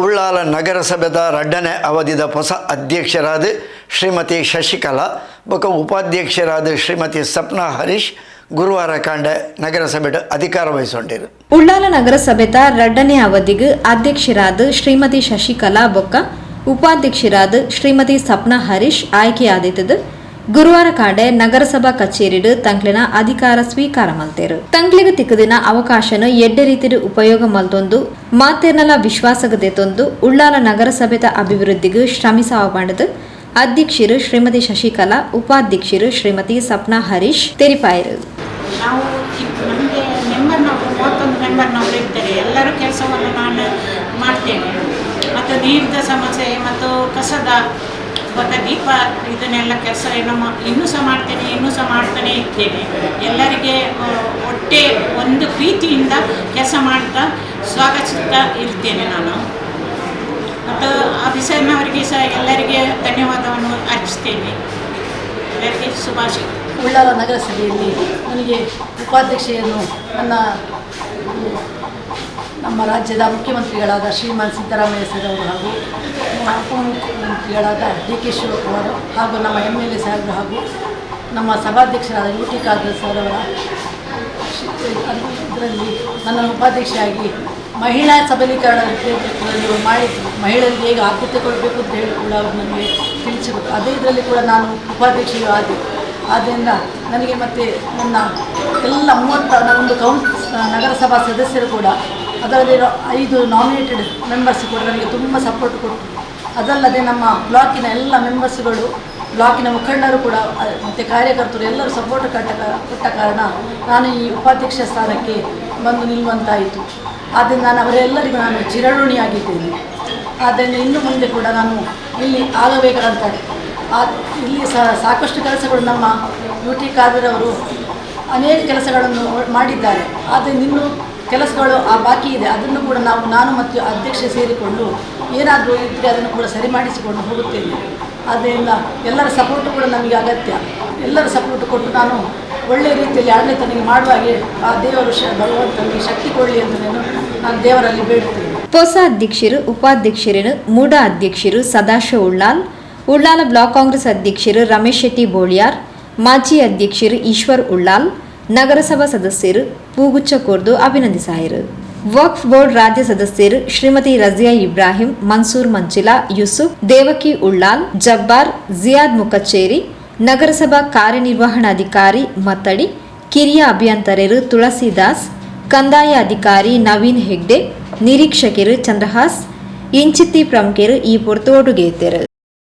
ಉಳ್ಳಾಲ ನಗರಸಭೆದ ರಡ್ಡನೆ ಅವಧಿದ ಹೊಸ ಅಧ್ಯಕ್ಷರಾದ ಶ್ರೀಮತಿ ಶಶಿಕಲಾ, ಬೊಕ ಉಪಾಧ್ಯಕ್ಷರಾದ ಶ್ರೀಮತಿ ಸಪ್ನಾ ಹರೀಶ್ ಗುರುವಾರ ಕಾಂಡ ನಗರಸಭೆ ಅಧಿಕಾರ ವಹಿಸಿಕೊಂಡಿರು ಉಳ್ಳಾಲ ನಗರಸಭೆತ ರಡ್ಡನೇ ಅವಧಿಗೆ ಅಧ್ಯಕ್ಷರಾದ ಶ್ರೀಮತಿ ಶಶಿಕಲಾ ಬೊಕ್ಕ ಉಪಾಧ್ಯಕ್ಷರಾದ ಶ್ರೀಮತಿ ಸಪ್ನಾ ಹರೀಶ್ ಆಯ್ಕೆಯಾದಿತ್ತದು ಗುರುವಾರ ಕಾಡೆ ನಗರಸಭಾ ಕಚೇರಿಡು ತಂಕ್ಲಿನ ಅಧಿಕಾರ ಸ್ವೀಕಾರ ಮಲ್ತೇರು. ತಂಕ್ಲಿಗ ತಿಕ್ಕದಿನ ಅವಕಾಶನ ಎಡ್ಡೆ ರೀತಿಯ ಉಪಯೋಗ ಮಲ್ತೊಂದು ಮಾತೇರ್ನಲ ವಿಶ್ವಾಸಗದೆತೊಂದು ಉಳ್ಳಾಲ ನಗರಸಭೆದ ಅಭಿವೃದ್ಧಿಗೂ ಶ್ರಮಿಸಾವ ಮಾಡದು ಅಧ್ಯಕ್ಷರು ಶ್ರೀಮತಿ ಶಶಿಕಲಾ, ಉಪಾಧ್ಯಕ್ಷರು ಶ್ರೀಮತಿ ಸಪ್ನಾ ಹರೀಶ್ ತೆರಿಪಾಯರು. ಕೆಲಸವನ್ನು ನಾನು ಮತ್ತು ನೀರಿನ ಸಮಸ್ಯೆ ಮತ್ತು ಕಸದ ಮತ್ತು ದೀಪ ಇದನ್ನೆಲ್ಲ ಕೆಲಸ ನಮ್ಮ ಇನ್ನೂ ಸಹ ಮಾಡ್ತೇನೆ, ಇನ್ನೂ ಸಹ ಮಾಡ್ತಾನೆ ಇರ್ತೇನೆ ಎಲ್ಲರಿಗೆ ಒಟ್ಟೆ ಒಂದು ಪ್ರೀತಿಯಿಂದ ಕೆಲಸ ಮಾಡ್ತಾ ಸ್ವಾಗತಿಸ್ತಾ ಇರ್ತೇನೆ ನಾನು. ಮತ್ತು ಆಫೀಸರ್ನವರಿಗೆ ಸಹ ಎಲ್ಲರಿಗೆ ಧನ್ಯವಾದವನ್ನು ಅರ್ಪಿಸ್ತೇನೆ. ಎಲ್ಲರಿಗೆ ಶುಭಾಶಯ. ಉಳ್ಳಾಲ ನಗರಸಭೆಯಲ್ಲಿ ನನಗೆ ಉಪಾಧ್ಯಕ್ಷೆಯನ್ನು ನನ್ನ ನಮ್ಮ ರಾಜ್ಯದ ಮುಖ್ಯಮಂತ್ರಿಗಳಾದ ಶ್ರೀಮಾನ್ ಸಿದ್ದರಾಮಯ್ಯ ಸರ್ ಹಾಗೂ ಉಪಮುಖ್ಯಮಂತ್ರಿಗಳಾದ ಡಿ ಕೆ ಶಿವಕುಮಾರ್ ಹಾಗೂ ನಮ್ಮ ಎಂ ಎಲ್ ಎ ಸಾಹೇಬರು ಹಾಗೂ ನಮ್ಮ ಸಭಾಧ್ಯಕ್ಷರಾದ ಯು ಟಿ ಖಾದರ್ ಸರ್ ಅವರ ಇದರಲ್ಲಿ ನನ್ನನ್ನು ಉಪಾಧ್ಯಕ್ಷೆಯಾಗಿ ಮಹಿಳಾ ಸಬಲೀಕರಣ ಮಾಡಿ ಮಹಿಳೆಯರಿಗೆ ಹೇಗೆ ಆದ್ಯತೆ ಕೊಡಬೇಕು ಅಂತ ಹೇಳಿ ಕೂಡ ಅವರು ನನಗೆ ತಿಳಿಸಿದರು ಅದೇ ಇದರಲ್ಲಿ ಕೂಡ ನಾನು ಉಪಾಧ್ಯಕ್ಷೆಯೂ ಆದೆ, ಆದ್ದರಿಂದ ನನಗೆ ಮತ್ತು ನನ್ನ ಎಲ್ಲ ಮೂವತ್ತ ನನ್ನೊಂದು ಕೌನ್ಸ್, ನಗರಸಭಾ ಸದಸ್ಯರು ಕೂಡ ಅದರಲ್ಲಿರೋ ಐದು ನಾಮಿನೇಟೆಡ್ ಮೆಂಬರ್ಸ್ ಕೂಡ ನನಗೆ ತುಂಬ ಸಪೋರ್ಟ್ ಕೊಟ್ಟರು ಅದಲ್ಲದೆ ನಮ್ಮ ಬ್ಲಾಕಿನ ಎಲ್ಲ ಮೆಂಬರ್ಸ್ಗಳು ಬ್ಲಾಕಿನ ಮುಖಂಡರು ಕೂಡ ಮತ್ತು ಕಾರ್ಯಕರ್ತರು ಎಲ್ಲರೂ ಸಪೋರ್ಟ್ ಕಟ್ಟ ಕೊಟ್ಟ ಕಾರಣ ನಾನು ಈ ಉಪಾಧ್ಯಕ್ಷ ಸ್ಥಾನಕ್ಕೆ ಬಂದು ನಿಲ್ಲುವಂತಾಯಿತು ಆದ್ದರಿಂದ ನಾನು ಅವರೆಲ್ಲರಿಗೂ ನಾನು ಚಿರಋಣಿಯಾಗಿದ್ದೇನೆ. ಆದ್ದರಿಂದ ಇನ್ನು ಮುಂದೆ ಕೂಡ ನಾನು ಇಲ್ಲಿ ಆಗಬೇಕಾದಂತ ಆ, ಇಲ್ಲಿ ಸಾಕಷ್ಟು ಕೆಲಸಗಳು ನಮ್ಮ ಯು ಟಿ ಅವರು ಅನೇಕ ಕೆಲಸಗಳನ್ನು ಮಾಡಿದ್ದಾರೆ. ಆದರೆ ಇನ್ನೂ ಕೆಲಸಗಳು ಆ ಬಾಕಿ ಇದೆ, ಅದನ್ನು ಕೂಡ ನಾವು, ನಾನು ಮತ್ತು ಅಧ್ಯಕ್ಷ ಸೇರಿಕೊಂಡು ಏನಾದರೂ ಇದ್ದರೆ ಅದನ್ನು ಕೂಡ ಸರಿ ಮಾಡಿಸಿಕೊಂಡು ಹೋಗುತ್ತೇನೆ ಆದ್ದರಿಂದ ಎಲ್ಲರ ಸಪೋರ್ಟು ಕೂಡ ನಮಗೆ ಅಗತ್ಯ. ಎಲ್ಲರ ಸಪೋರ್ಟ್ ಕೊಟ್ಟು ನಾನು ಒಳ್ಳೆಯ ರೀತಿಯಲ್ಲಿ ಆಡಳಿತ ನನಗೆ ಮಾಡುವ ಆ ದೇವರು ಭಗವಂತನಿಗೆ ಶಕ್ತಿ ಕೊಡಲಿ ಅಂತ ನಾನು ನಾನು ದೇವರಲ್ಲಿ ಬೇಡುತ್ತೇನೆ. ಹೊಸ ಅಧ್ಯಕ್ಷರು ಉಪಾಧ್ಯಕ್ಷರನ್ನು ಮೂಡ ಅಧ್ಯಕ್ಷರು ಸದಾಶಿವ ಉಳ್ಳಾಲ್, ಉಳ್ಳಾಲ ಬ್ಲಾಕ್ ಕಾಂಗ್ರೆಸ್ ಅಧ್ಯಕ್ಷರು ರಮೇಶ್ ಶೆಟ್ಟಿ ಬೋಳಿಯಾರ್, ಮಾಜಿ ಅಧ್ಯಕ್ಷರು ಈಶ್ವರ್ ಉಳ್ಳಾಲ್ ನಗರಸಭಾ ಸದಸ್ಯರು ಪೂಗುಚ್ಚ ಕೋರ್ದು ಅಭಿನಂದಿಸಾಯರು. ವಕ್ಫ್ ಬೋರ್ಡ್ ರಾಜ್ಯ ಸದಸ್ಯರು ಶ್ರೀಮತಿ ರಜಿಯಾ ಇಬ್ರಾಹಿಂ, ಮನ್ಸೂರ್ ಮಂಚಿಲಾ, ಯೂಸುಫ್, ದೇವಕಿ ಉಳ್ಳಾಲ್, ಜಬ್ಬಾರ್, ಜಿಯಾದ್ ಮುಖಚೇರಿ ನಗರಸಭಾ ಕಾರ್ಯನಿರ್ವಹಣಾಧಿಕಾರಿ ಮತ್ತಡಿ, ಕಿರಿಯ ಅಭಿಯಂತರರು ತುಳಸಿದಾಸ್, ಕಂದಾಯ ಅಧಿಕಾರಿ ನವೀನ್ ಹೆಗ್ಡೆ, ನಿರೀಕ್ಷಕರು ಚಂದ್ರಹಾಸ್, ಇಂಚಿತ್ತಿ ಪ್ರಮುಖರು ಈ ಪೊರ್ತೋಡುಗೆಯಿದ್ದರು